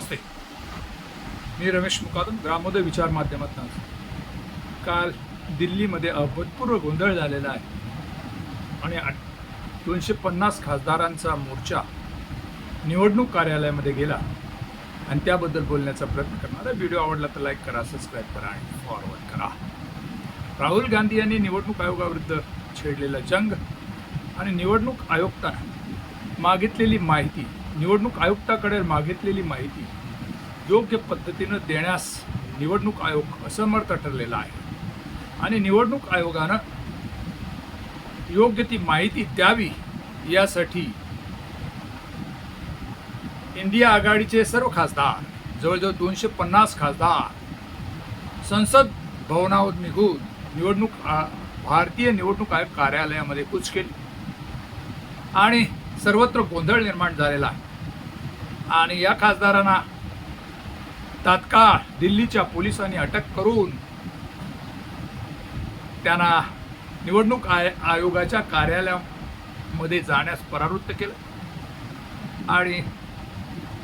नमस्ते. मी रमेश मुकादम ग्रामोदय विचार माध्यमातून काल दिल्लीमध्ये अभूतपूर्व गोंधळ झालेला आहे. आणि आठ- दोनशे पन्नास खासदारांचा मोर्चा निवडणूक कार्यालयामध्ये गेला. आणि त्याबद्दल बोलण्याचा प्रयत्न करणार व्हिडिओ आवडला तर लाईक करा सबस्क्राईब करा आणि फॉरवर्ड करा. राहुल गांधी यांनी निवडणूक आयोगाविरुद्ध छेडलेला जंग आणि निवडणूक आयुक्तांना मागितलेली माहिती निवडणूक आयुक्ताकडे मागितलेली माहिती योग्य पद्धतीनं देण्यास निवडणूक आयोग असमर्थ ठरलेला आहे. आणि निवडणूक आयोगानं योग्य ती माहिती द्यावी यासाठी इंडिया आघाडीचे सर्व खासदार जवळजवळ दोनशे पन्नास खासदार संसद भवनावर निघून निवडणूक भारतीय निवडणूक आयोग कार्यालयामध्ये कूच केली. आणि सर्वत्र गोंधळ निर्माण झालेला आहे. आणि या खासदारांना तात्काळ दिल्लीच्या पोलिसांनी अटक करून त्यांना निवडणूक आय आयोगाच्या कार्यालयामध्ये जाण्यास परावृत्त केलं. आणि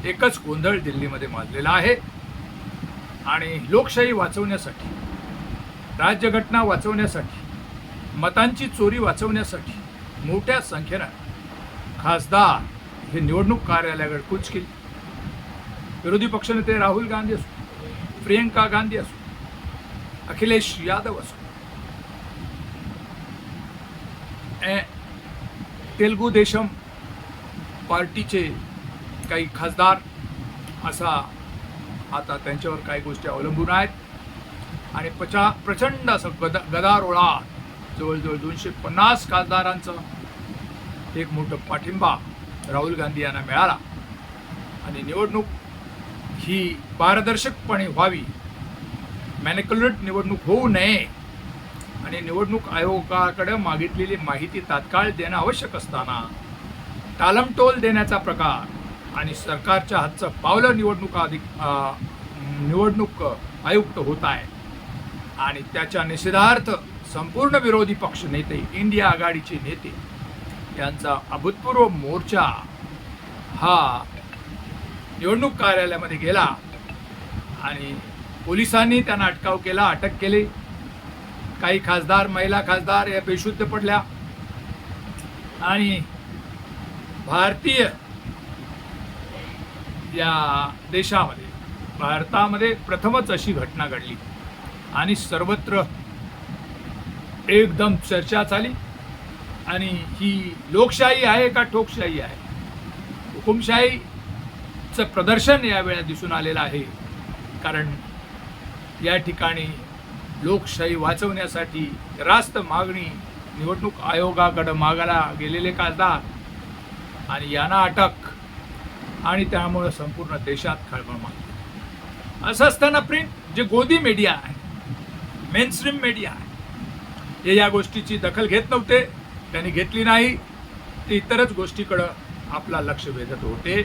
एकच गोंधळ दिल्लीमध्ये माजलेला आहे. आणि लोकशाही वाचवण्यासाठी राज्यघटना वाचवण्यासाठी मतांची चोरी वाचवण्यासाठी मोठ्या संख्येनं खासदार हे निवडणूक कार्यालयाकडे कूच केली. विरोधी पक्षनेते राहुल गांधी असो प्रियंका गांधी असो अखिलेश यादव असो ए- तेलगू देशम पार्टीचे काही खासदार असा आता त्यांच्यावर काही गोष्टी अवलंबून आहेत. आणि पचा प्रचंड असं गद गदारोळा जवळजवळ दोनशे पन्नास खासदारांचं एक मोठं पाठिंबा राहुल गांधी यांना मिळाला. आणि निवडणूक ही पारदर्शकपणे व्हावी. मॅनिक्युलेट निवडणूक होऊ नये आणि निवडणूक आयोगाकडे मागितलेली माहिती तात्काळ देणं आवश्यक असताना टालमटोल देण्याचा प्रकार आणि सरकारच्या हातचं पावलं निवडणूक अधिक निवडणूक आयुक्त होत आहे. आणि त्याच्या निषेधार्थ संपूर्ण विरोधी पक्ष नेते इंडिया आघाडीचे नेते यांचा अभूतपूर्व मोर्चा हा निवडणूक कार्यालयामध्ये गेला आणि पोलिसांनी त्यांना अटकाव केला अटक केली. काही खासदार महिला खासदार या बेशुद्ध पडल्या. आणि भारतीय या देशामध्ये भारतामध्ये प्रथमच अशी घटना घडली आणि सर्वत्र एकदम चर्चा झाली. आणि ही लोकशाही आहे का ठोकशाही आहे? हुकुमशाही चं प्रदर्शन यावेळेला दिसून आलेलं आहे. कारण या ठिकाणी लोकशाही वाचवण्यासाठी रास्त मागणी निवडणूक आयोगाकडं मागायला गेलेले खासदार आणि यांना अटक आणि त्यामुळं संपूर्ण देशात खळबळ मागते. असं असताना प्रिंट जे गोदी मीडिया आहे मेनस्ट्रीम मीडिया आहे हे या गोष्टीची दखल घेत नव्हते त्यांनी घेतली नाही ते इतरच गोष्टीकडं आपला लक्ष वेधत होते.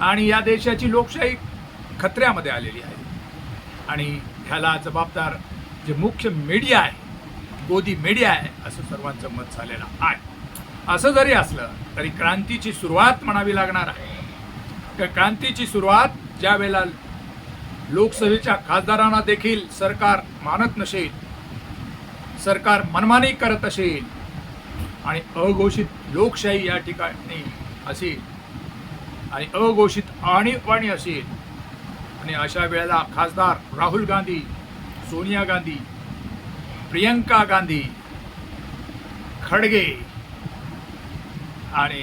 आणि या देशाची लोकशाही खतऱ्यामध्ये आलेली आहे. आणि ह्याला जबाबदार जे मुख्य मीडिया आहे गोदी मीडिया आहे असं सर्वांचं मत झालेलं आहे. असं जरी असलं तरी क्रांतीची सुरुवात म्हणावी लागणार आहे. त्या क्रांतीची सुरुवात ज्या वेळेला लोकसभेच्या खासदारांना देखील सरकार मानत नसेल सरकार मनमानी करत असेल आणि अघोषित लोकशाही या ठिकाणी असेल आणि अघोषित आणीबाणी असेल आणि अशा वेळेला खासदार राहुल गांधी सोनिया गांधी प्रियंका गांधी खडगे आणि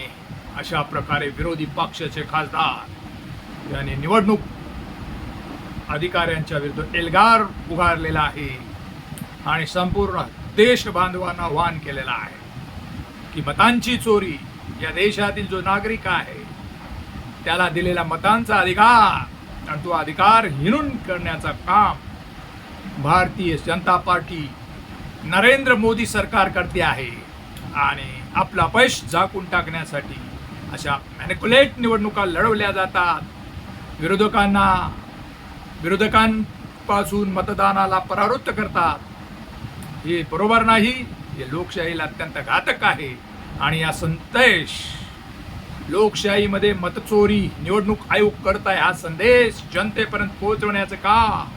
अशा प्रकारे विरोधी पक्षाचे खासदार यांनी निवडणूक अधिकाऱ्यांच्या विरुद्ध एल्गार उगारलेला आहे आणि संपूर्ण देश बांधवांना आवाहन केलेला आहे. की मतांची चोरी या देशातील जो नागरिक आहे त्याला दिलेला मतांचा अधिकार. आणि तो अधिकार हिणून करण्याचा काम भारतीय जनता पार्टी नरेंद्र मोदी सरकार करते आहे. आणि आपला पैश झाकून टाकण्यासाठी अशा मॅनिक्युलेट निवडणुका लढवल्या जातात. विरोधकांना विरोधकांपासून मतदानाला परावृत्त करतात. हे बरोबर नाही. हे लोकशाहीला अत्यंत घातक आहे. आणि या संदेश लोकशाहीमध्ये मतचोरी निवडणूक आयोग करताय हा संदेश जनतेपर्यंत पोहोचवण्याचं का?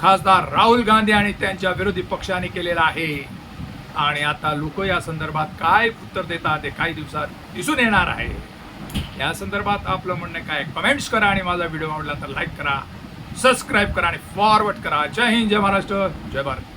खासदार राहुल गांधी आणि त्यांच्या विरोधी पक्षाने केलेला आहे. आणि आता लोक या संदर्भात काय उत्तर देतात ते काही दिवसात दिसून येणार आहे. या संदर्भात आपलं म्हणणं काय? कमेंट्स करा आणि माझा व्हिडिओ आवडला तर लाईक करा सबस्क्राईब करा आणि फॉरवर्ड करा. जय हिंद जय महाराष्ट्र जय भारत.